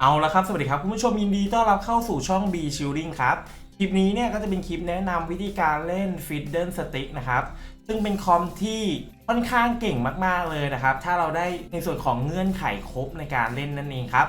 เอาละครับ สวัสดีครับคุณผู้ชมยินดีต้อนรับเข้าสู่ช่อง B Shielding ครับ คลิปนี้เนี่ยก็จะเป็นคลิปแนะนำวิธีการเล่น f i d d e Stick นะครับ ซึ่งเป็นคอมที่ค่อนข้างเก่งมากๆเลยนะครับ ถ้าเราได้ในส่วนของเงื่อนไขครบในการเล่นนั่นเองครับ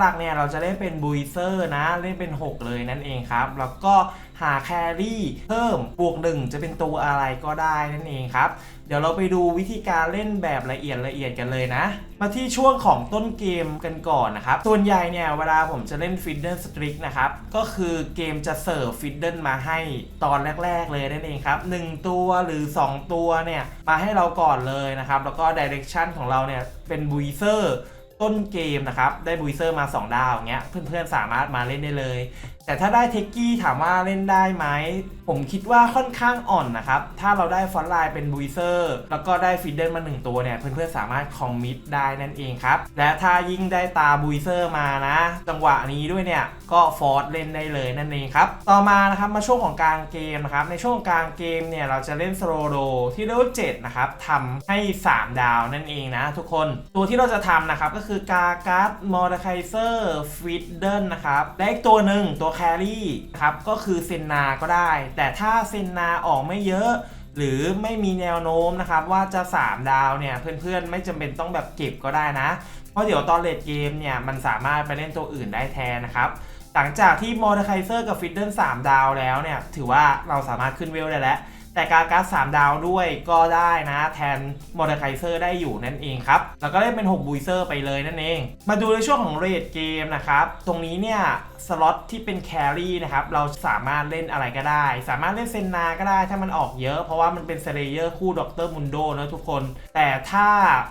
หลักๆเนี่ยเราจะเล่นเป็นบูเซอร์นะ เล่นเป็น 6 เลยนั่นเองครับ แล้วก็ หาแครี่เพิ่มบวกหนึ่งจะเป็นตัวอะไรก็ได้นั่นเองครับ เดี๋ยวเราไปดูวิธีการเล่นแบบละเอียดละเอียดกันเลยนะ มาที่ช่วงของต้นเกมกันก่อนนะครับ ส่วนใหญ่เนี่ยเวลาผมจะเล่นฟิดเดิลสตริกนะครับ ก็คือเกมจะเสิร์ฟฟิดเดิลมาให้ตอนแรก ๆ เลยนั่นเองครับ 1 ตัวหรือ 2 ตัวเนี่ยมาให้เราก่อนเลยนะครับ แล้วก็ดิเรกชันของเราเนี่ยเป็นบุยเซอร์ต้นเกมนะครับ ได้บูเซอร์มา 2 ดาวอย่างเงี้ยเพื่อนๆสามารถมาเล่นได้เลย แต่ถ้าได้เทคกี้ถามว่าเล่นได้ไหม ผมคิดว่าค่อนข้างอ่อนนะครับ ถ้าเราได้ฟอนต์ไลน์เป็นบูเซอร์แล้วก็ได้ฟีดเดิลมา 1 ตัวเนี่ย เพื่อนๆสามารถคอมมิตได้นั่นเองครับ และถ้ายิ่งได้ตาบูเซอร์มานะ จังหวะนี้ด้วยเนี่ย ก็ฟอร์สเล่นได้เลยนั่นเองครับ ต่อมานะครับมาช่วงของกลางเกมนะครับ ในช่วงกลางเกมเนี่ยเราจะเล่นสโลโดที่เลเวล7นะครับทำให้ 3 ดาวนั่นเองนะ ทุกคน ตัวที่เราจะทำนะครับก็คือกาการ์ดมอร์ไคเซอร์ฟิดเดิลนะครับและอีกตัวหนึ่งตัวแครี่ครับก็คือเซนนาก็ได้ แต่ถ้าเซนนาออกไม่เยอะ หรือไม่มีแนวโน้มนะครับว่าจะ 3 ดาวเนี่ยเพื่อนๆ ไม่จำเป็นต้องแบบเก็บก็ได้นะ เพราะเดี๋ยวตอนเลดเกมเนี่ยมันสามารถไปเล่นตัวอื่นได้แทนนะครับหลังจากที่มอร์ไคเซอร์กับฟิดเดิล3ดาวแล้วเนี่ยถือว่าเราสามารถขึ้นเวลได้แล้ว แต่การการ์ด3ดาวด้วยก็ได้นะ แทนมอร์ไคเซอร์ได้อยู่นั่นเองครับ แล้วก็เล่นเป็น 6 บูเซอร์ไปเลยนั่นเอง มาดูในช่วงของเรดเกมนะครับ ตรงนี้เนี่ย สล็อตที่เป็นแครี่นะครับ เราสามารถเล่นอะไรก็ได้ สามารถเล่นเซนนาก็ได้ถ้ามันออกเยอะ เพราะว่ามันเป็นเซเลเยอร์คู่ด็อกเตอร์มุนโดนะทุกคน แต่ถ้า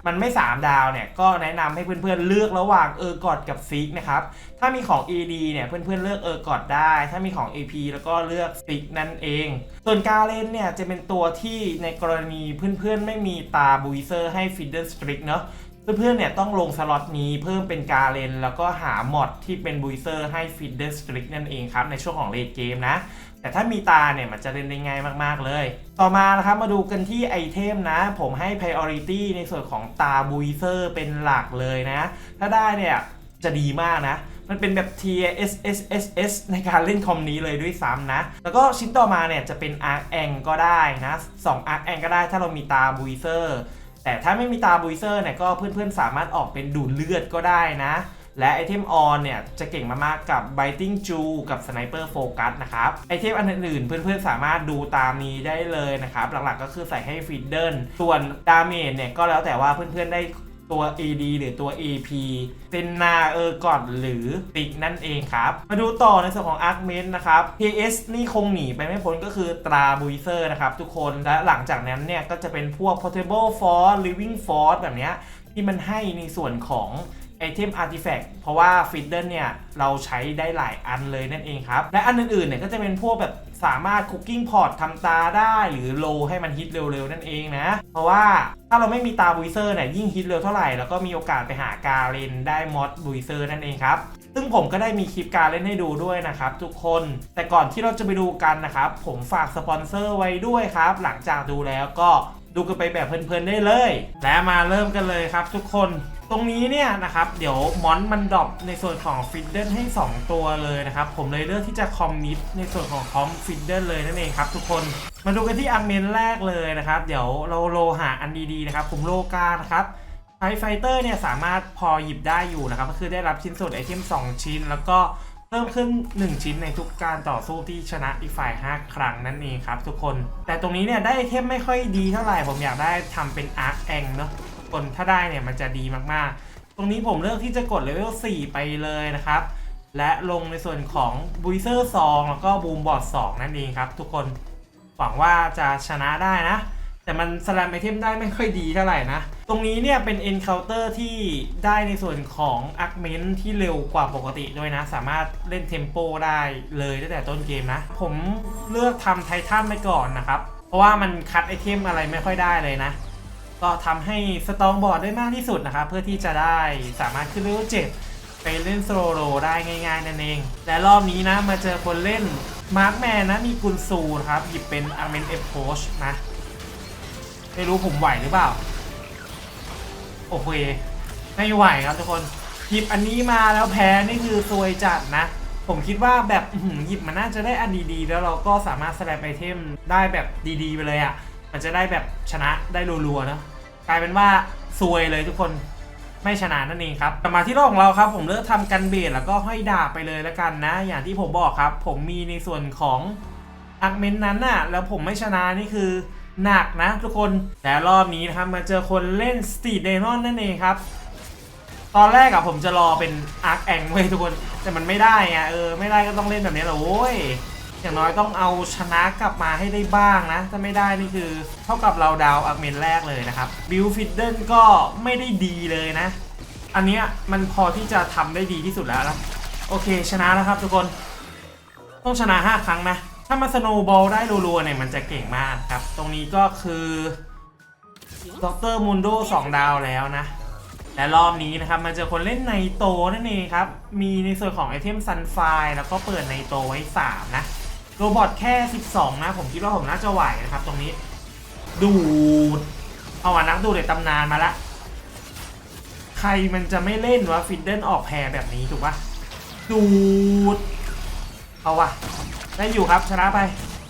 มันไม่ 3 ดาวเนี่ยก็แนะนำให้เพื่อนๆเลือกระหว่างเออร์กอดกับซิกนะครับ ถ้ามีของ AD เนี่ยเพื่อนๆเลือกเออร์กอดได้ ถ้ามีของ AP แล้วก็เลือกซิกนั่นเอง ส่วนกาเลนเนี่ยจะเป็นตัวที่ในกรณีเพื่อนๆ ไม่มีตาบูเซอร์ให้ฟิดเดิลสตริกเนาะเพื่อนๆเนี่ยต้องลงสล็อตนี้เพิ่มเป็นกาเลน แล้วก็หาหมอดที่เป็นบูเซอร์ให้ฟิดเดอร์สตริกนั่นเองครับในช่วงของเลดเกมนะแต่ถ้ามีตาเนี่ยมันจะเล่นได้ง่ายมากๆเลย ต่อมานะครับมาดูกันที่ไอเทมนะ ผมให้ Priority ในส่วนของตาบูเซอร์เป็นหลักเลยนะ ถ้าได้เนี่ยจะดีมากนะ มันเป็นแบบ tier S S S S ในการเล่นคอมนี้เลยด้วยซ้ำนะ แล้วก็ชิ้นต่อมาเนี่ยจะเป็น Arc a n g ก็ได้นะ2 Arc a n g ก็ได้ถ้าเรามีตาบูเซอร์แต่ถ้าไม่มีตาบุยเซอร์เนี่ยก็เพื่อนๆ สามารถออกเป็นดูดเลือดก็ได้นะ และไอเทมออนเนี่ยจะเก่งมากๆกับ Biting Jew กับ Sniper Focus นะครับ ไอเทมอันอื่นๆ เพื่อนๆ สามารถดูตามนี้ได้เลยนะครับ หลักๆก็คือใส่ให้ฟีดเดิลส่วนดาเมจเนี่ยก็แล้วแต่ว่าเพื่อนๆ ได้ ตัว AD หรือตัว AP เซนนาเออร์กอดหรือติกนั่นเองครับ มาดูต่อในส่วนของอาร์คเมนนะครับ PS นี่คงหนีไปไม่พ้นก็คือตราบูเซอร์นะครับทุกคนและหลังจากนั้นเนี่ยก็จะเป็นพวก Portable Force Living Force แบบเนี้ยที่มันให้ในส่วนของ ไอเทมอาร์ติแฟกต์เพราะว่าฟิดเดิลเนี่ย เราใช้ได้หลายอันเลยนั่นเองครับ และอันอื่นๆเนี่ยก็จะเป็นพวกแบบสามารถคุกกิ้งพอร์ตทำตาได้หรือโลให้มันฮิตเร็วๆ นั่นเองนะ เพราะว่าถ้าเราไม่มีตาบุยเซอร์เนี่ย ยิ่งฮิตเร็วเท่าไหร่ แล้วก็มีโอกาสไปหากาเลนได้มอดบุยเซอร์นั่นเองครับ ซึ่งผมก็ได้มีคลิปการเล่นให้ดูด้วยนะครับทุกคน แต่ก่อนที่เราจะไปดูกันนะครับ ผมฝากสปอนเซอร์ไว้ด้วยครับ หลังจากดูแล้วก็ดูกันไปแบบเพลินๆได้เลย และมาเริ่มกันเลยครับ ทุกคน ตรงนี้เนี่ยนะครับ เดี๋ยวมอนมันดรอปในส่วนของฟิดเดิลให้ 2 ตัวเลยนะครับ ผมเลยเลือกที่จะคอมมิตในส่วนของคอมฟิดเดิลเลยนั่นเองครับทุกคนมาดูกันที่อังเมนแรกเลยนะครับ เดี๋ยวเราโลหาอันดีๆนะครับ ผมโลกานะครับไทไฟเตอร์เนี่ยสามารถพอหยิบได้อยู่นะครับ ก็คือได้รับชิ้นส่วนไอเทม2 ชิ้น แล้วก็เพิ่มขึ้น 1 ชิ้นในทุกการต่อสู้ที่ชนะอีกฝ่าย 5 ครั้งนั่นเองครับทุกคน แต่ตรงนี้เนี่ยได้ไอเทมไม่ค่อยดีเท่าไหร่ผมอยากได้ทำเป็นอาร์คแองเนาะ กคนถ้าได้เนี่ยมันจะดีมากๆ ตรงนี้ผมเลือกที่จะกดเลเวล4ไปเลยนะครับ และลงในส่วนของบูเซอร์2แล้วก็บูมบอร์ด2นั่นเองครับ ทุกคนหวังว่าจะชนะได้นะ แต่มันสแลมไอเทมได้ไม่ค่อยดีเท่าไหร่นะ ตรงนี้เนี่ยเป็น Encounter ที่ได้ในส่วนของ a r g m e n t ที่เร็วกว่าปกติด้วยนะ สามารถเล่นเทมโปได้เลยตั้งแต่ต้นเกมนะ ผมเลือกทำไททันไปก่อนนะครับ เพราะว่ามันคัดไอเทมอะไรไม่ค่อยได้เลยนะ ก็ทำให้สตองบอร์ดได้มากที่สุดนะครับ เพื่อที่จะได้สามารถขึ้นเลเวล7ไปเล่นโซโลได้ง่ายๆนั่นเอง และรอบนี้นะมาเจอคนเล่นมาร์คแมนนะมีกุนซูนะครับ หยิบเป็นอาร์เมนเอฟโพชนะ ไม่รู้ผมไหวหรือเปล่า โอเค ไม่ไหวครับทุกคน หยิบอันนี้มาแล้วแพ้นี่คือซวยจัดนะ ผมคิดว่าแบบหยิบมันน่าจะได้อันดีๆ แล้วเราก็สามารถแสดงไอเทมได้แบบดีๆ ไปเลยอะ่ะ มันจะได้แบบชนะได้รัวๆเนะ ลายเป็นว่าซวยเลยทุกคนไม่ชนะนั่นเองครับแต่มาที่รอบของเราครับ ผมเลือกทำกันเบสแล้วก็ห้อยดาบไปเลยแล้วกันนะ อย่างที่ผมบอกครับ ผมมีในส่วนของอักเมนนั้นน่ะ แล้วผมไม่ชนะนี่คือหนักนะทุกคนแต่รอบนี้นะครับมาเจอคนเล่นสตรีทเดนอนนั่นเองครับ ตอนแรกอะผมจะรอเป็นอาร์คแองเว้ยทุกคน แต่มันไม่ได้อะเออไม่ได้ก็ต้องเล่นแบบนี้แหละโว้ย อย่างน้อยต้องเอาชนะกลับมาให้ได้บ้างนะ ถ้าไม่ได้นี่คือ เท่ากับเราดาวอาร์เมนแรกเลยนะครับ บิลฟิดเดิลก็ไม่ได้ดีเลยนะ อันเนี้ยมันพอที่จะทำได้ดีที่สุดแล้วนะโอเค ชนะแล้วครับทุกคน ต้องชนะ 5 ครั้งนะ ถ้ามาสโนว์บอลได้รัวๆเนี่ยมันจะเก่งมากครับ ตรงนี้ก็คือดรมุนโด2ดาวแล้วนะและรอบนี้นะครับมันเจอคนเล่นไนโตนั่นเองครับ มีในส่วนของไอเทมซันไฟแล้วก็เปิดไนโตไว้ 3 นะ โรบอทแค่ 12 นะ ผมคิดว่าผมน่าจะไหวนะครับ ตรงนี้ ดูดเอาอะนักดูดในตำนานมาละ ใครมันจะไม่เล่นวะฟิดเดิลออกแพรแบบนี้ถูกปะดูด เอาวะได้อยู่ครับชนะไป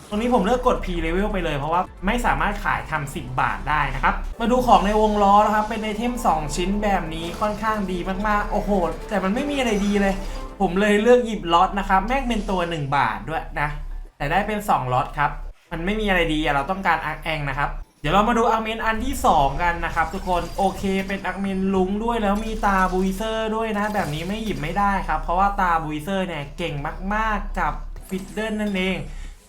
ตรงนี้ผมเลือกกด P level ไปเลยเพราะว่าไม่สามารถขายทำ10 บาทได้นะครับ มาดูของในวงล้อนะครับ เป็นไอเทม 2 ชิ้นแบบนี้ค่อนข้างดีมากๆ โอ้โห แต่มันไม่มีอะไรดีเลย ผมเลยเลือกหยิบล็อตนะครับ แม่งเป็นตัว 1 บาทด้วยนะ แต่ได้เป็น2ล็อตครับ มันไม่มีอะไรดีอะเราต้องการอาร์แองนะครับ เดี๋ยวเรามาดูอาร์เมนอันที่ 2 กันนะครับ ทุกคนโอเคเป็นอาร์เมนลุงด้วยแล้วมีตาบูยเซอร์ด้วยนะแบบนี้ไม่หยิบไม่ได้ครับ เพราะว่าตาบูยเซอร์เนี่ยเก่งมากๆกับฟิดเดิลนั่นเอง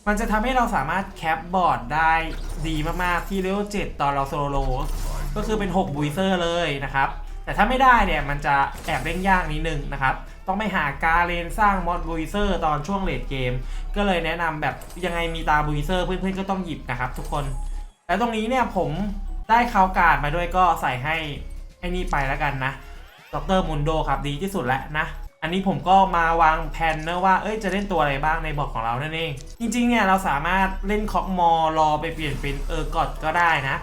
มันจะทำให้เราสามารถแคปบอร์ดได้ดีมากๆที่เลเวล7ตอนเราโซโลก็คือเป็น 6 บูยเซอร์เลยนะครับ แต่ถ้าไม่ได้เนี่ยมันจะแอบเล่นยากนิดนึงนะครับ ต้องไปหากาเลนสร้างมอดบูเซอร์ตอนช่วงเลดเกม ก็เลยแนะนำแบบยังไงมีตาบูเซอร์เพื่อนๆก็ต้องหยิบนะครับทุกคน แล้วตรงนี้เนี่ยผมได้คาวการ์ดมาด้วยก็ใส่ให้ไอ้นี่ไปแล้วกันนะดรมุนโดครับดีที่สุดแล้วนะอันนี้ผมก็มาวางแผนนะว่า เอ้ย จะเล่นตัวอะไรบ้างในบอร์ดของเรานั่นเอง จริงๆ เนี่ย เราสามารถเล่นคอกมอรอไปเปลี่ยนเป็นเออร์กอดก็ได้นะ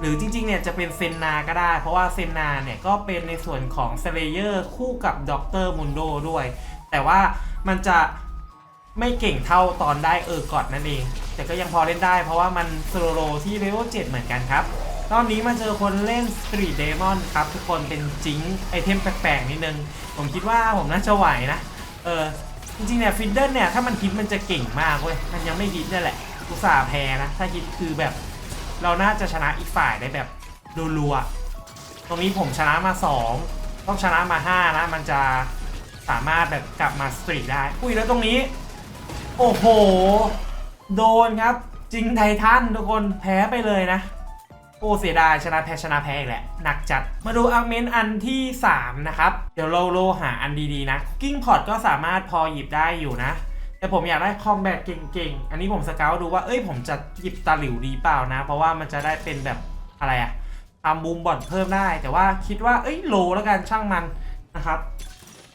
หรือจริงๆเนี่ยจะเป็นเซนนาก็ได้ เพราะว่าเซนนาเนี่ยก็เป็นในส่วนของเซเลเยอร์คู่กับด็อกเตอร์มุนโดด้วย แต่ว่ามันจะไม่เก่งเท่าตอนได้เออร์กอดนั่นเอง แต่ก็ยังพอเล่นได้เพราะว่ามันโซโลที่เลเวล7เหมือนกันครับรอบนี้มาเจอคนเล่น Street Demon ครับ ทุกคนเป็นจิงไอเทมแปลกๆนิดนึง ผมคิดว่าผมน่าจะไหวนะ เออ จริงๆเนี่ยฟิดเดิลเนี่ย ถ้ามันฮิตมันจะเก่งมากเว้ย มันยังไม่ฮิตนี่แหละอุตส่าห์แพ้นะ ถ้าฮิตคือแบบ เราน่าจะชนะอีกฝ่ายได้แบบรัวๆตรงนี้ผมชนะมา 2 ต้องชนะมา 5 นะ มันจะสามารถแบบกลับมาสตรีทได้ อุ้ยแล้วตรงนี้ โอ้โห โดนครับ จริงไททันทุกคนแพ้ไปเลยนะ โอ้เสียดายชนะแพ้ชนะแพ้อีกแหละ หนักจัด มาดูอาร์เมนอันที่ 3 นะครับ เดี๋ยวเราโลหาอันดีๆนะกิ้งพอตก็สามารถพอหยิบได้อยู่นะ แต่ผมอยากได้คอมแบทเก่งๆ อันนี้ผมสเกลดูว่าเอ้ยผมจะหยิบตาหลิวดีเปล่านะ เพราะว่ามันจะได้เป็นแบบอะไรอะทำบูมบอดเพิ่มได้ แต่ว่าคิดว่าเอ้ยโลแล้วกันช่างมันนะครับ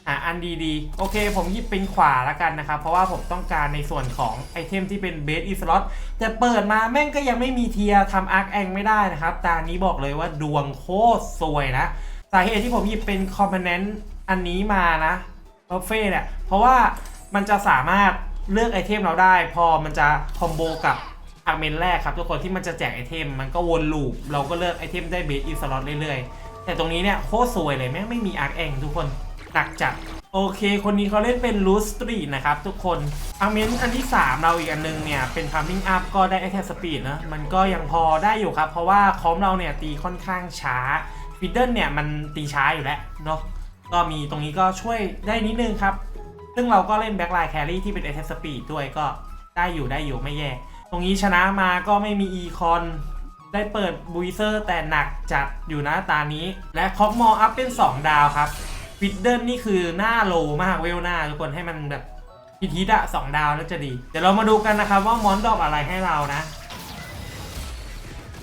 หาอันดีๆ โอเค ผมหยิบเป็นขวาแล้วกันนะครับ เพราะว่าผมต้องการในส่วนของไอเทมที่เป็นเบสอีสล็อตแต่เปิดมาแม่งก็ยังไม่มีเทียทำอาร์คแองไม่ได้นะครับ ตานี้บอกเลยว่าดวงโคตรซวยนะ สาเหตุที่ผมหยิบเป็นคอมโพเนนต์อันนี้มานะบัฟเฟ่เนี่ยเพราะว่า มันจะสามารถเลือกไอเทมเราได้ พอมันจะคอมโบกับอาร์เมนแรกครับทุกคนที่มันจะแจกไอเทมมันก็วนลูปเราก็เลือกไอเทมได้เบสอีสล็อตเรื่อยๆ แต่ตรงนี้เนี่ยโคตรซวยเลยแม่งไม่มีอาร์คแองทุกคนหนักจัดโอเค คนนี้เขาเล่นเป็นลูสตรีนะครับทุกคนอาร์เมนอันที่ 3 เราอีกอันนึงเนี่ย เป็นทัมมิ่งอัพก็ได้ไอเทมสปีดนะมันก็ยังพอได้อยู่ครับ เพราะว่าคอมเราเนี่ยตีค่อนข้างช้าฟิดเดิลเนี่ยมันตีช้าอยู่แล้วเนาะก็มีตรงนี้ก็ช่วยได้นิดนึงครับ ซึ่งเราก็เล่นแบ็คไลน์แครี่ที่เป็นไอเทมสปีดด้วยก็ได้อยู่ได้อยู่ไม่แย่ ตรงนี้ชนะมาก็ไม่มีอีคอนได้เปิดบุยเซอร์แต่หนักจัดอยู่นะตานี้ และคอกมออัพเป็น 2 ดาวครับฟิดเดิลนี่คือหน้าโลมากเวลหน้าทุกคนให้มันแบบพิทิตอะสองดาวแล้วจะดี เดี๋ยวเรามาดูกันนะครับว่ามอนดอกอะไรให้เรานะ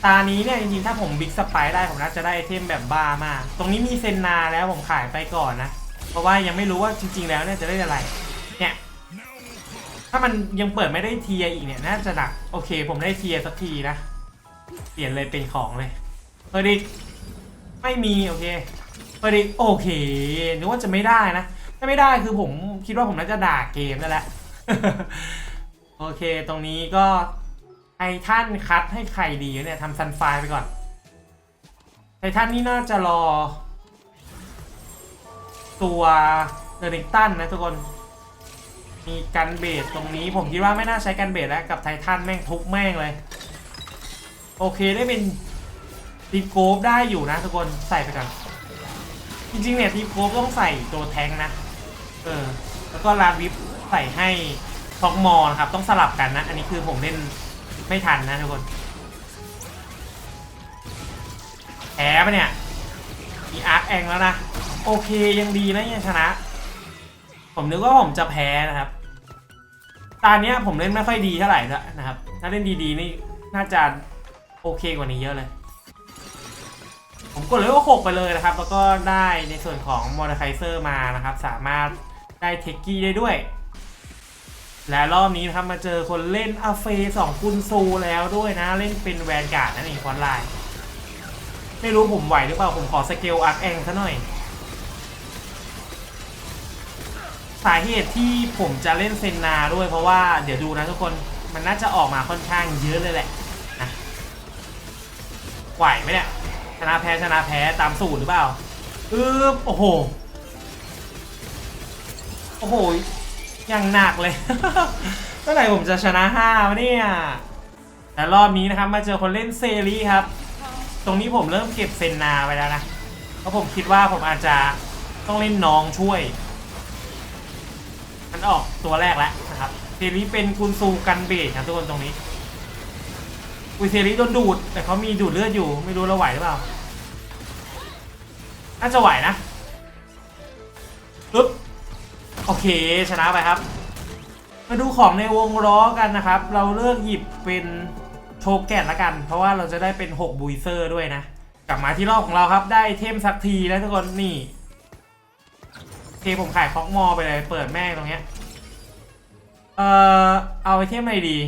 ตานี้เนี่ยจริงๆถ้าผมบิ๊กสไปได้ผมน่าจะได้ไอเทมแบบบ้ามาก ตรงนี้มีเซนนาแล้วผมขายไปก่อนนะ เพราะว่ายังไม่รู้ว่าจริง ๆ แล้วเนี่ยจะได้อะไร เนี่ย ถ้ามันยังเปิดไม่ได้เทียอีกเนี่ยน่าจะหนักโอเค ผมได้เทียสักทีนะ เปลี่ยนเลยเป็นของเลยเปิดอีกไม่มีโอเคเพอดีโอเคนึกว่าจะไม่ได้นะ ถ้าไม่ได้คือผมคิดว่าผมน่าจะด่าเกมนั่นแหละ โอเค ตรงนี้ก็ไททันคัดให้ใครดีเนี่ยทำซันไฟไปก่อนไททันนี่น่าจะรอ ตัวเดนิกตันนะทุกคน มีกันเบสตรงนี้ผมคิดว่าไม่น่าใช้กันเบสแล้วกับไททันแม่งทุบแม่งเลย โอเคได้เป็นดีโกฟได้อยู่นะทุกคนใส่ไปก่อนจริงๆเนี่ยดีโกฟต้องใส่ตัวแทงนะ เออ แล้วก็ลาวิฟใส่ให้ท็อกมอนครับ ต้องสลับกันนะ อันนี้คือผมเล่นไม่ทันนะทุกคนแพ้ปะเนี่ยมีอาร์แองแล้วนะ โอเคยังดีนะยังชนะ ผมนึกว่าผมจะแพ้นะครับตอนนี้ยผมเล่นไม่ค่อยดีเท่าไหร่แล้วนะครับ ถ้าเล่นดีๆนี่น่าจะโอเคกว่านี้เยอะเลย ผมกดเลยว่าหกไปเลยนะครับ แล้วก็ได้ในส่วนของมอร์ไคเซอร์มานะครับ สามารถได้เทคกี้ได้ด้วย และรอบนี้นะครับมาเจอคนเล่นอาเฟสองกุนซูแล้วด้วยนะ เล่นเป็นแวนการ์ดนั่นเองคอนไลน์ ไม่รู้ผมไหวหรือเปล่า ผมขอสเกลอาร์คแองซะหน่อย สาเหตุที่ผมจะเล่นเซนนาด้วยเพราะว่าเดี๋ยวดูนะทุกคนมันน่าจะออกมาค่อนข้างเยอะเลยแหละนะไหวไหมเนี่ยชนะแพ้ชนะแพ้ตามสูตรหรือเปล่าอึ๊บโอ้โหโอ้โหอย่างหนักเลยเมื่อไหร่ผมจะชนะห้าวะเนี่ยแต่รอบนี้นะครับมาเจอคนเล่นเซรีครับ ตรงนี้ผมเริ่มเก็บเซนนาไปแล้วนะเพราะผมคิดว่าผมอาจจะต้องเล่นน้องช่วย มันออกตัวแรกแล้วนะครับเซรีเป็นกุนซูกันเบสครับทุกคนตรงนี้อุยเซรีโดนดูด แต่เขามีดูดเลือดอยู่ ไม่รู้เราไหวหรือเปล่า น่าจะไหวนะปึ๊บโอเคชนะไปครับ มาดูของในวงล้อกันนะครับ เราเลือกหยิบเป็นโชแกนละกัน เพราะว่าเราจะได้เป็น 6บูยเซอร์ด้วยนะ กลับมาที่รอบของเราครับ ได้เทมสักทีแล้วทุกคนนี่ โอเคผมขายคอกมอไปเลยเปิดแม่งตรงเนี้ย เอ่อ เอาไอเทมอะไรดี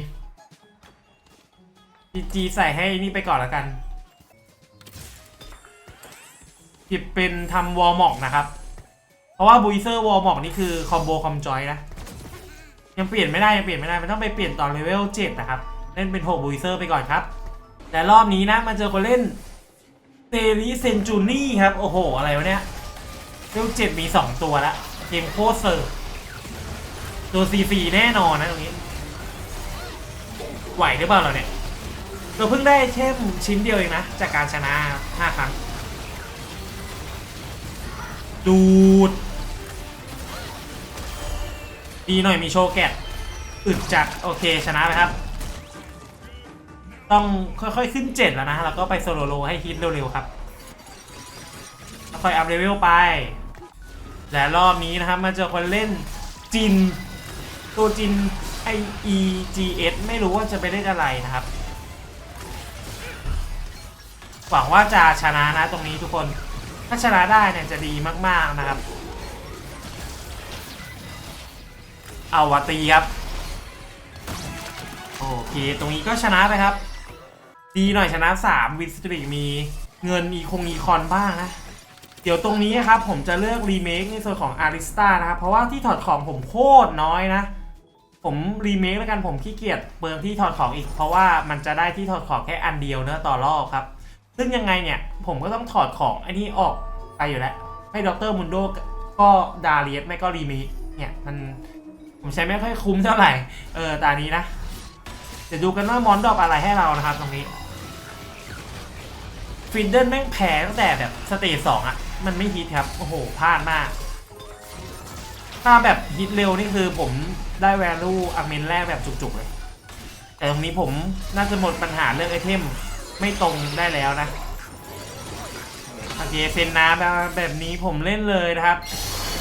จีจีใส่ให้นี่ไปก่อนละกัน หยิบเป็นทำวอลมอกนะครับ เพราะว่าบูเซอร์วอลมอกนี่คือคอมโบคอมจอยนะ ยังเปลี่ยนไม่ได้ ยังเปลี่ยนไม่ได้ มันต้องไปเปลี่ยนตอนเลเวล7นะครับ เล่นเป็น6บูเซอร์ไปก่อนครับ แต่รอบนี้นะมาเจอคนเล่นเซรีเซนจูนี่ครับ โอ้โห อะไรวะเนี่ย เลเวล7มี2ตัวละเกมโคตรเซิร์ฟตัว CC แน่นอนนะตรงนี้ ไหวหรือเปล่าเราเนี่ยเราเพิ่งได้แค่มชิ้นเดียวเองนะ จากการชนะ5ครั้ง ดูด ดีหน่อยมีโชว์แกตอึดจัดโอเคชนะไปครับ ต้องค่อยๆขึ้นเจ็ดแล้วนะ แล้วก็ไปโซโลโลให้ฮิตเร็วๆครับแล้วค่อยอัพเลเวลไป และรอบนี้นะครับมาเจอคนเล่นจิน ตัวจิน I E G S ไม่รู้ว่าจะไปเล่นอะไรนะครับ หวังว่าจะชนะนะตรงนี้ทุกคน ถ้าชนะได้เนี่ยจะดีมากๆนะครับ เอาวะตีครับ โอเค ตรงนี้ก็ชนะไปครับ ดีหน่อยชนะ3วินสตรีมีเงินอีคงอีคอนบ้างนะ เดี๋ยวตรงนี้ครับผมจะเลือกรีเมคในส่วนของอาริสตานะครับ เพราะว่าที่ถอดของผมโคตรน้อยนะ ผมรีเมคแล้วกันผมขี้เกียจเปลืองที่ถอดของอีก เพราะว่ามันจะได้ที่ถอดของแค่อันเดียวเนื้อต่อรอบครับ ซึ่งยังไงเนี่ยผมก็ต้องถอดของไอ้นี่ออกไปอยู่แล้ว ให้ดรมุนโดก็ดาเลียสไม่ก็รีเมคเนี่ยมันผมใช้ไม่ค่อยคุ้มเท่าไหร่ เออตานี้นะเดี๋ยวดูกันว่ามอนดอกอะไรให้เรานะครับตรงนี้ฟินเดิลแม่งแพ้ตั้งแต่แบบสเตจสองอะ มันไม่ฮิตครับ โอ้โหพลาดมาก ถ้าแบบฮิตเร็วนี่คือผมได้แวลูอาเมนแรกแบบจุกๆเลย แต่ตรงนี้ผมน่าจะหมดปัญหาเรื่องไอเทมไม่ตรงได้แล้วนะโอเคเซนนาแบบแบบนี้ผมเล่นเลยนะครับ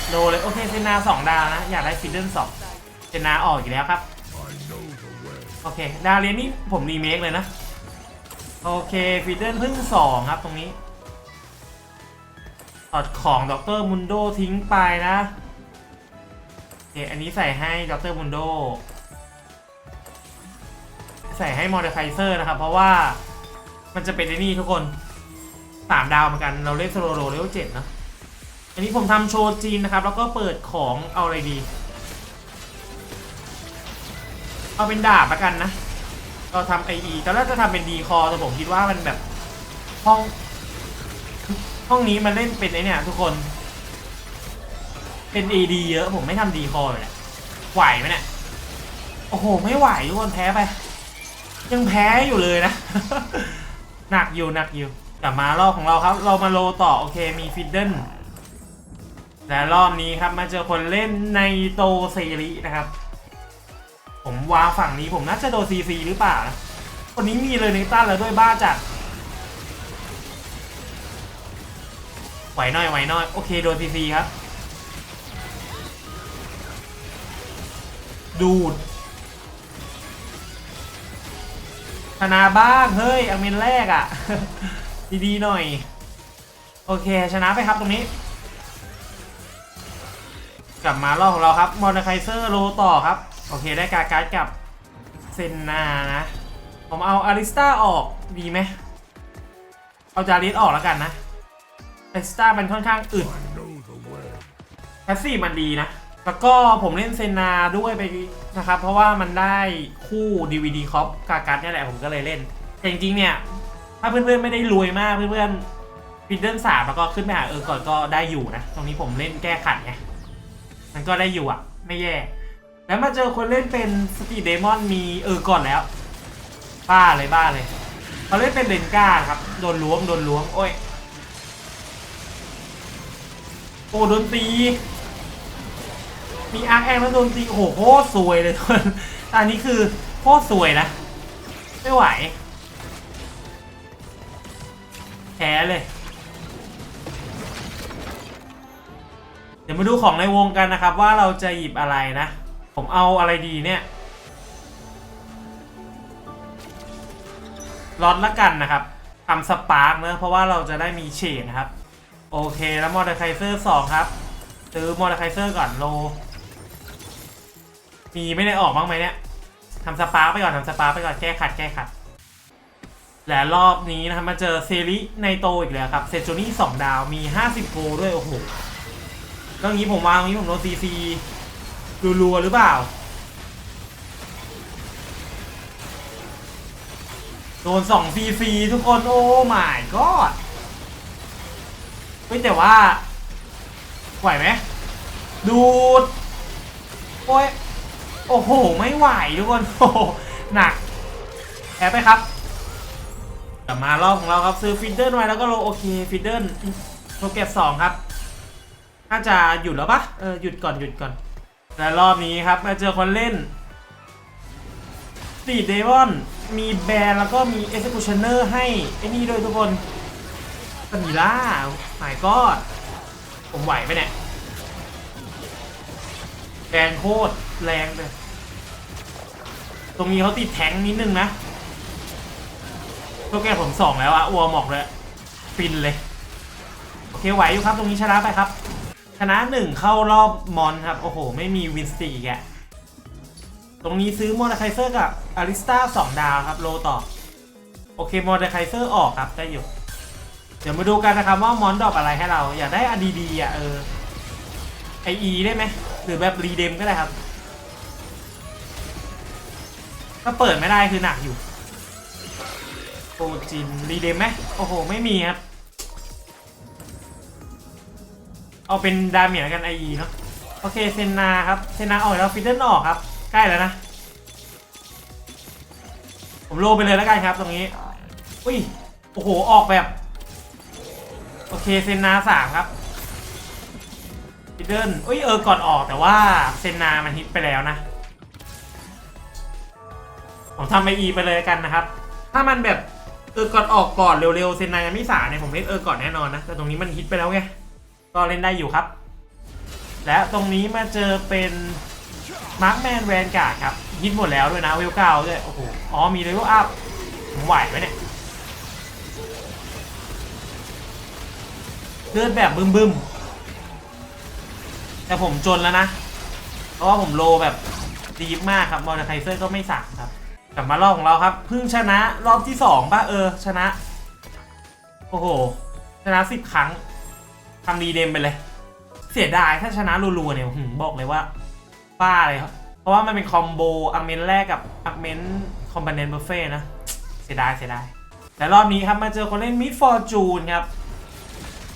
โดเลยโอเคเซนนาสองดาวนะ อยากได้ฟิดเดิลสองเซนนาออกอีกแล้วครับ โอเค ดาวเรียนนี่ผมรีเมคเลยนะ โอเคฟิดเดิลเพิ่งสองครับตรงนี้ อดของดรมุนโดทิ้งไปนะโอเคอันนี้ใส่ให้ดรมุนโดใส่ให้มอร์เดคไเซอร์นะครับ เพราะว่ามันจะเป็นไอ้นี่ทุกคนสามดาวเหมือนกันเราเล่นโซโลโลเลเวลเจ็ดเนะอันนี้ผมทำโชว์จีนนะครับ แล้วก็เปิดของเอาอะไรดี เอาเป็นดาบละกันนะเราทำไอดีตอนแรกจะทำเป็นดีคอแต่ผมคิดว่ามันแบบห้อง ห้องนี้มันเล่นเป็นไอเนี่ยทุกคน เป็น AD เยอะผมไม่ทำดีคอเลยเนี่ยไหวไหมเนี่ย โอ้โห ไม่ไหวทุกคนแพ้ไป ยังแพ้อยู่เลยนะ หนักอยู่หนักอยู่กลับมารอบของเราครับ เรามาโลต่อ โอเคมีฟิดเดิลและรอบนี้ครับมาเจอคนเล่นในโตเซรินะครับ ผมวาฝั่งนี้ผมน่าจะโดนซีซีหรือเปล่าคนนี้มีเลยในต้านแล้วด้วยบ้าจัด ไหวน่อยไหวน่อยโอเคโดนซีซีครับ ดูดชนะบ้าง เฮ้ยอังเมนแรกอะ่ะ ดีๆหน่อย โอเค ชนะไปครับตรงนี้ กลับมารอบของเราครับมอร์ไคเซอร์โลต่อครับ โอเคได้การการ์ดกับเซนนานะ ผมเอาอาริสตาออกดีไหมเอาจาริสออกแล้วกันนะ อสตามันค่อนข้างอึดแพสซี่มันดีนะ แล้วก็ผมเล่นเซนาด้วยไปนะครับ เพราะว่ามันได้คู่ DVD คอปกาการ์ดเนี่ยแหละผมก็เลยเล่น แต่จริงๆเนี่ย ถ้าเพื่อนๆไม่ได้รวยมากเพื่อนๆฟิดเดิลสามแล้วก็ขึ้นไปหาเออก่อนก็ได้อยู่นะ ตรงนี้ผมเล่นแก้ขัดไง มันก็ได้อยู่อะ ไม่แย่ แล้วมาเจอคนเล่นเป็นสตีเดมอนมีเออก่อนแล้ว บ้าเลยบ้าเลยเขาเล่นเป็นเลนก้าครับ โดนล้วงโดนล้วง โอ้ย อ้โดนตี มีอาร์แองแล้วโดนตี โอ้โหโคตรสวยเลยทุกคนอันนี้คือโคตรสวยนะ ไม่ไหวแพ้เลย เดี๋ยวมาดูของในวงกันนะครับ ว่าเราจะหยิบอะไรนะ ผมเอาอะไรดีเนี่ยล็อตละกันนะครับทำสปาร์กเนอะเพราะว่าเราจะได้มีเฉดนะครับ โอเคแล้วมอร์เดคไคเซอร์สองครับ ซื้อมอร์เดคไคเซอร์ก่อนโล มีไม่ได้ออกบ้างไหมเนี่ยทำสปาไปก่อนทำสปาไปก่อนแก้ขัดแก้ขัด และรอบนี้นะครับมาเจอเซริในโตอีกแล้วครับเซจูนี่สองดาวมี50โกด้วยโอ้โหก็งี้ผมวางงี้ผมโดนซีซีรัวๆหรือเปล่าโดนสองซีซีทุกคนโอ้ my god เฮ้ยแต่ว่าไหวไหมดูดโอ้ยโอ้โห ไม่ไหวทุกคนโอ้โหหนักแพ้ไปครับกลับมารอบของเราครับซื้อฟิดเดิลไว้แล้วก็โลโอเคฟิดเดิลโปรเกตสองครับ น่าจะหยุดแล้วปะเออหยุดก่อนหยุดก่อน และรอบนี้ครับมาเจอคนเล่นสตีเดวอนมีแบรนด์แล้วก็มี Executioner ให้ไอ้นี่ด้วยทุกคน สมิล่าหมายก็ผมไหวไหมเนี่ยแรนด์โคตรแรงเลย ตรงนี้เขาติดแทงนิดนึงนะตัวแกผมสองแล้วอะอัวหมอกเลยฟินเลย โอเคไหวอยู่ครับ ตรงนี้ชนะไปครับ ชนะหนึ่งเข้ารอบมอนครับ โอ้โห ไม่มีวินสตีแกะตรงนี้ซื้อมอร์ไคเซอร์กับอาริสตาสองดาวครับ โลต่อ โอเคมอร์ไคเซอร์ออกครับ ได้อยู่ ดี๋ยวมาดูกันนะครับว่ามอนดรอปอะไรให้เรา อยากได้อดีดีอะเออไออีได้ไหมหรือแบบรีเดมก็ได้ครับ ถ้าเปิดไม่ได้คือหนักอยู่โอจินรีเดมไหมโอ้โห ไม่มีครับ เอาเป็นดาเมียกันไออีเนาะโอเคเซนนาครับเซนนาออกแล้วฟิดเดิลออกครับ ใกล้แล้วนะ ผมโลไปเลยแล้วกันครับตรงนี้อุ้ยโอ้โหออกแบบ โอเคเซนนาสามครับฟิดเดิลอุ้ยเออก่อนออกแต่ว่าเซนนามันฮิตไปแล้วนะ ผมทำไออีไปเลยกันนะครับ ถ้ามันแบบเออก่อนออกก่อนเร็วๆเซนนายังไม่สาเนี่ยผมเล่นเออก่อนแน่นอนนะ แต่ตรงนี้มันฮิตไปแล้วไง ก็เล่นได้อยู่ครับ และตรงนี้มาเจอเป็นมาร์คแมนแวนการ์ดครับฮิตหมดแล้วด้วยนะเวลเก้าด้วยโอ้โหอ๋อมีเลเวลอัพผมไหวไหมเนี่ย เลือดแบบบึมๆแต่ผมจนแล้วนะ เพราะว่าผมโลแบบดีมากครับมอร์ไคเซอร์ก็ไม่สั่งครับ กลับมารอบของเราครับ เพิ่งชนะรอบที่สองป่ะเออ ชนะ โอ้โห ชนะสิบครั้งทำรีเดมไปเลย เสียดายถ้าชนะรัวๆเนี่ยบอกเลยว่าบ้าเลยครับเพราะว่ามันเป็นคอมโบอักเมนแรกกับอักเมนคอมบ n เนนบุฟเฟ่นะ เสียดายเสียดายแต่รอบนี้ครับมาเจอคนเล่นมิดฟอร์จูนครับ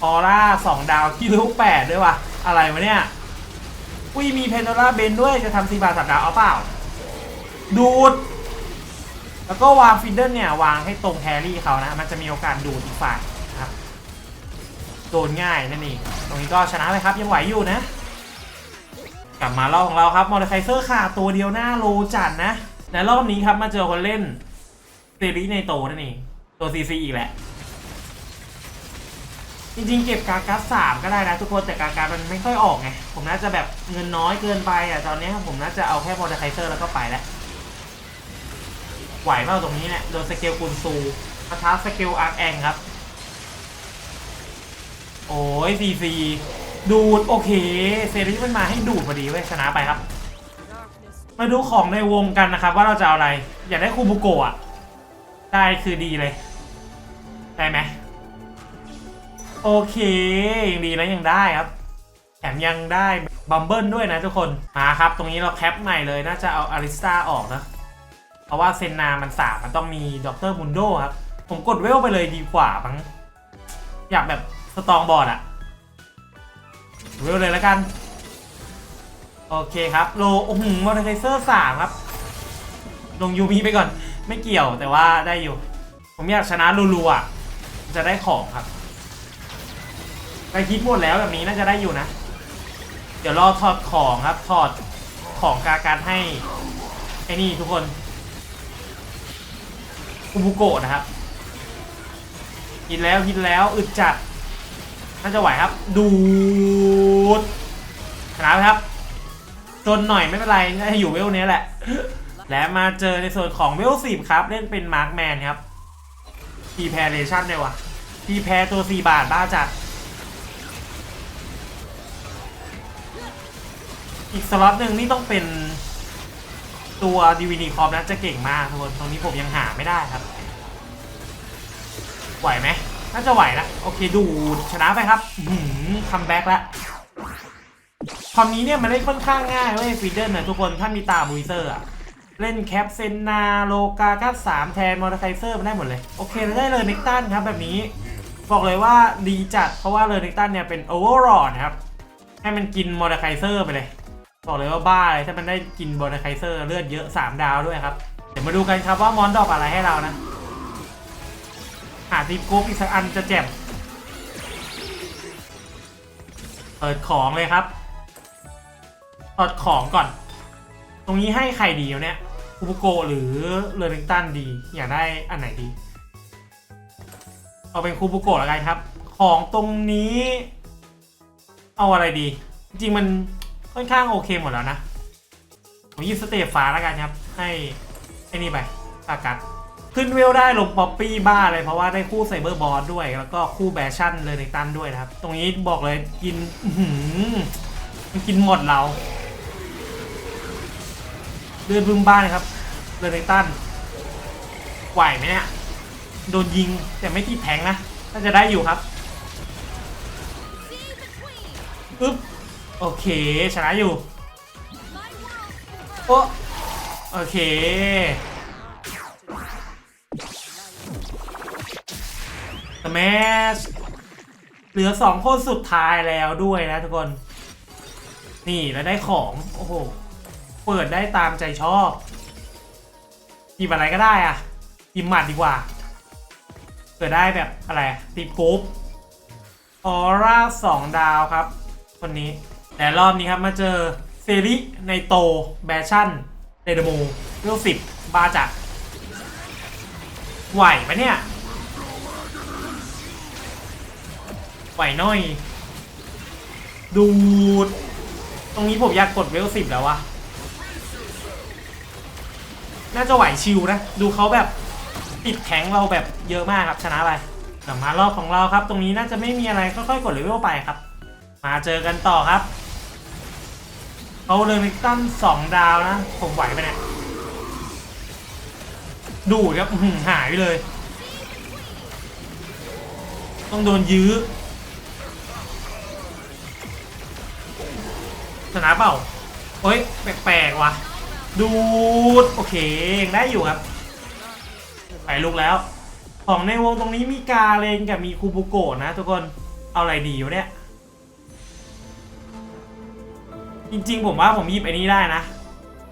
ออร่าสองดาวที่ลูกแปดด้วยวะอะไรวะเนี่ยอุ้ยมีเพนโดราเบนด้วยจะทำซีบาสามดาวเอาเปล่า ดูด แล้วก็วางฟินเดิลเนี่ย วางให้ตรงแฮร์รี่เขานะ มันจะมีโอกาสดูดอีกฝ่ายนะครับโดนง่ายนั่นเองตรงนี้ก็ชนะเลยครับยังไหวอยู่นะ กลับมารอบของเราครับมอร์ไคเซอร์ขาดตัวเดียวหน้าโลจัดนะในรอบนี้ครับมาเจอคนเล่นเซรีในโตนั่นเองตัวซีซีอีกแหละ จริงๆ เก็บกากัสสามก็ได้นะทุกคนแต่กากัสมันไม่ค่อยออกไง ผมน่าจะแบบเงินน้อยเกินไปอะตอนนี้ผมน่าจะเอาแค่มอร์ไคเซอร์แล้วก็ไปแล้วไหวเปล่าตรงนี้เนี่ยโดนสเกลกุนซูปะทะสเกลอาร์คแองครับ โอ้ยซีซีดูด โอเคเซรีมันมาให้ดูดพอดีเว้ยชนะไปครับ มาดูของในวงกันนะครับ ว่าเราจะเอาอะไร อยากได้คูบุโกะอะได้คือดีเลย ได้ไหม โอเคยังดีแล้วยังได้ครับแถมยังได้บัมเบิลด้วยนะทุกคนมาครับ ตรงนี้เราแคปใหม่เลยน่าจะเอาอาริสตาออกนะ เพราะว่าเซนนามันสามมันต้องมีด็อกเตอร์มุนโดครับ ผมกดเวลไปเลยดีกว่ามั้งอยากแบบสตองบอร์ดอะเวลเลยแล้วกัน โอเคครับ โลโอ้โหมอเตอร์ไซเซอร์สามครับ ลงยูมีไปก่อน ไม่เกี่ยวแต่ว่าได้อยู่ ผมอยากชนะรัวๆอะจะได้ของครับ ไปคิดหมดแล้วแบบนี้น่าจะได้อยู่นะ เดี๋ยวรอถอดของครับ ถอดของกาการให้ไอ้นี่ทุกคนคุบุโกะนะครับกินแล้วกินแล้วอึดจัด น่าจะไหวครับ ดูดชนะไหมครับ จนหน่อยไม่เป็นไรน่าจะอยู่เวลนี้แหละ และมาเจอในส่วนของเวลสิบครับ เล่นเป็นมาร์คแมนครับทีแพรเลชั่นเลยวะทีแพรตัว4บาทบ้าจัด อีกสล็อตหนึ่งนี่ต้องเป็นตัวดีวีนีคอมนะจะเก่งมากทุกคนตรงนี้ผมยังหาไม่ได้ครับ ไหวไหมน่าจะไหวนะ โอเคดูชนะไปครับคัมแบ็กแล้วคอมนี้เนี่ยมันเล่นค่อนข้างง่ายเว้ยฟีเดอร์นะทุกคนถ้ามีตาบูเซอร์อะเล่นแคปเซนนาโลกากัสสามแทนมอเตอร์ไคเซอร์มันได้หมดเลย โอเคเราได้เลยเนกตันครับแบบนี้ บอกเลยว่าดีจัดเพราะว่าเลยเนกตันเนี่ยเป็นโอเวอร์รอดครับ ให้มันกินมอเตอร์ไคเซอร์ไปเลย บอกเลยว่าบ้าเลยถ้ามันได้กินมอเตอร์ไคเซอร์เลือดเยอะ 3 ดาวด้วยครับ เดี๋ยวมาดูกันครับว่ามอนดอกอะไรให้เรานะ หาทีมกรุ๊ปอีกสักอันจะแจ่มเปิดของเลยครับถอดของก่อน ตรงนี้ให้ใครดีวะเนี่ยคูบุโกหรือเลอริงตันดี อยากได้อันไหนดี เอาเป็นคูบุโกะแล้วกันครับ ของตรงนี้ เอาอะไรดี จริงมัน ค่อนข้างโอเคหมดแล้วนะ ผมหยิบสเตปฟ้าแล้วกันครับ ให้ไอ้นี่ไปปากัดขึ้นเวลได้ลงป๊อปปี้บ้าเลยเพราะว่าได้คู่ไซเบอร์บอสด้วย แล้วก็คู่แบชั่นเลยในตันด้วยนะครับ ตรงนี้บอกเลยกินมันกินหมดเราเลือดบึ้มบ้านครับเลยในตันไหวไหมเนี่ยโดนยิงแต่ไม่ติดแทงนะน่าจะได้อยู่ครับอึ๊บ โอเค ชนะอยู่ โอ้โอเคสแมชเหลือสองคนสุดท้ายแล้วด้วยนะทุกคน นี่แล้วได้ของ โอ้โห เปิดได้ตามใจชอบหยิบอะไรก็ได้อะหยิบหมัดดีกว่า เปิดได้แบบอะไรติดกรุ๊ปออร่าสองดาวครับ คนนี้ แต่รอบนี้ครับมาเจอเซริในโตแบชั่นเดดโมเรื่องสิบบาจัดไหวปะเนี่ย ไหวน้อย ดูด ตรงนี้ผมอยากกดเวลสิบแล้ววะน่าจะไหวชิวนะ ดูเขาแบบติดแข็งเราแบบเยอะมากครับชนะไปกลับมารอบของเราครับ ตรงนี้น่าจะไม่มีอะไรค่อยๆกดเลเวลไปครับ มาเจอกันต่อครับ เอาเลยมิกตันสองดาวนะ ผมไหวไปเนี่ย ดูดครับอื้อหือหายไปเลย ต้องโดนยื้อชนะเปล่าเฮ้ย แปลกๆว่ะ ดูด โอเคยังได้อยู่ครับ ไปลุกแล้ว ของในวงตรงนี้มีกาเลนกับมีคูบุโกะนะทุกคน เอาอะไรดีวะเนี่ย จริงๆ ผมว่าผมหยิบไอ้นี้ได้นะ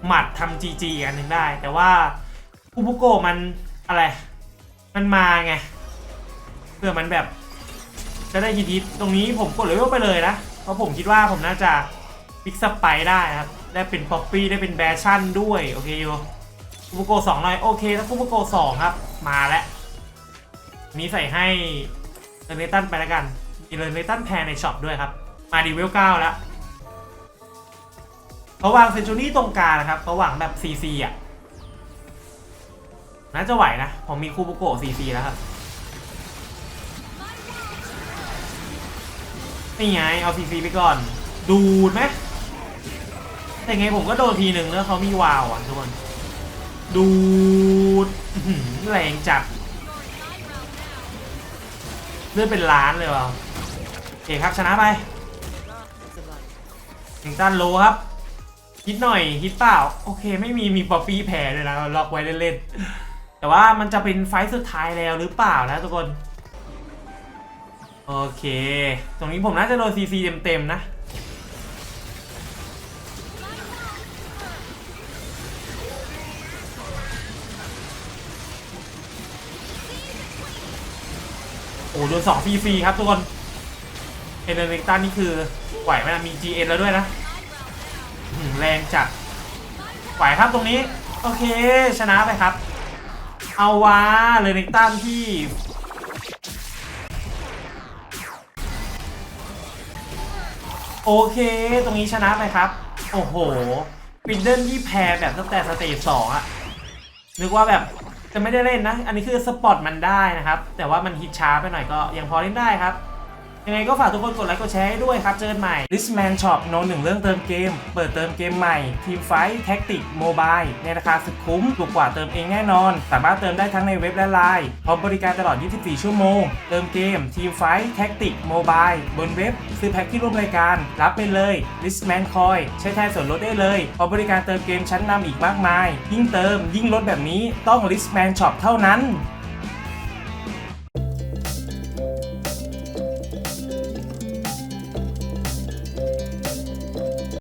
หมัดทำจีจีอันหนึ่งได้ แต่ว่าคูบุโกะมันอะไร มันมาไงเพื่อมันแบบ จะได้ฮิตฮิตรงนี้ผมกดเลเวลไปเลยนะ เพราะผมคิดว่าผมน่าจะฟิกสไปได้ครับ ได้เป็นป๊อปปี้ได้เป็นแบชั่นด้วย โอเคอยู่คูบุโกะสองหน่อยโอเคแล้วคูบุโกะสองครับ มาแล้วนี้ใส่ให้เรเนตันไปแล้วกันมีเรเนตันแพรในช็อปด้วยครับ มาดีเวลเก้าแล้ว เขาวางเซนจูรี่ตรงกลางนะครับเขาหวังแบบซีซีอะน่าจะไหวนะ ผมมีคูบุโกะซีซีแล้วครับนี่ไงเอาซีซีไปก่อน ดูดไหมแต่ไงผมก็โดนทีหนึ่งแล้วเขามีวาวอะทุกคนดูดแรงจัดเลือดเป็นล้านเลยว่ะโอเคครับชนะไปถึงตันโลครับ ฮิตหน่อยฮิตเปล่าโอเค ไม่มีมีปอปปี้แพ้เลยนะล็อกไว้เล่นๆแต่ว่ามันจะเป็นไฟสุดท้ายแล้วหรือเปล่านะทุกคน โอเค ตรงนี้ผมน่าจะโดนซีซีเต็มๆนะโอ้โดนสองฟรีๆครับทุกคนเอเนเรกตันนี่คือไหวไหมนะมี GN แล้วด้วยนะ แรงจัดไหวครับตรงนี้ โอเค ชนะไปครับ เอาวะเรเนกตันที่โอเค ตรงนี้ชนะไปครับ โอ้โหฟินเดิลที่แพ้แบบตั้งแต่สเตจสองอะนึกว่าแบบจะไม่ได้เล่นนะ อันนี้คือสปอร์ตมันได้นะครับ แต่ว่ามันฮิตช้าไปหน่อยก็ยังพอเล่นได้ครับ ยังไงก็ฝากทุกคนกดไลค์กดแชร์ให้ด้วยครับ เจอกันใหม่ Listman Shop โนหนึ่งเรื่องเติมเกม เปิดเติมเกมใหม่ ทีมไฟท์แท็กติกโมบายในราคาสุดคุ้มถูกกว่าเติมเองแน่นอน สามารถเติมได้ทั้งในเว็บและไลน์พร้อมบริการตลอด 24 ชั่วโมง เติมเกม ทีมไฟท์แท็กติกโมบายบนเว็บซื้อแพ็คที่ร่วมรายการ รับไปเลย Listman Coin ใช้แทนส่วนลดได้เลยพร้อมบริการเติมเกมชั้นนำอีกมากมาย ยิ่งเติมยิ่งลดแบบนี้ต้อง Listman Shop เท่านั้น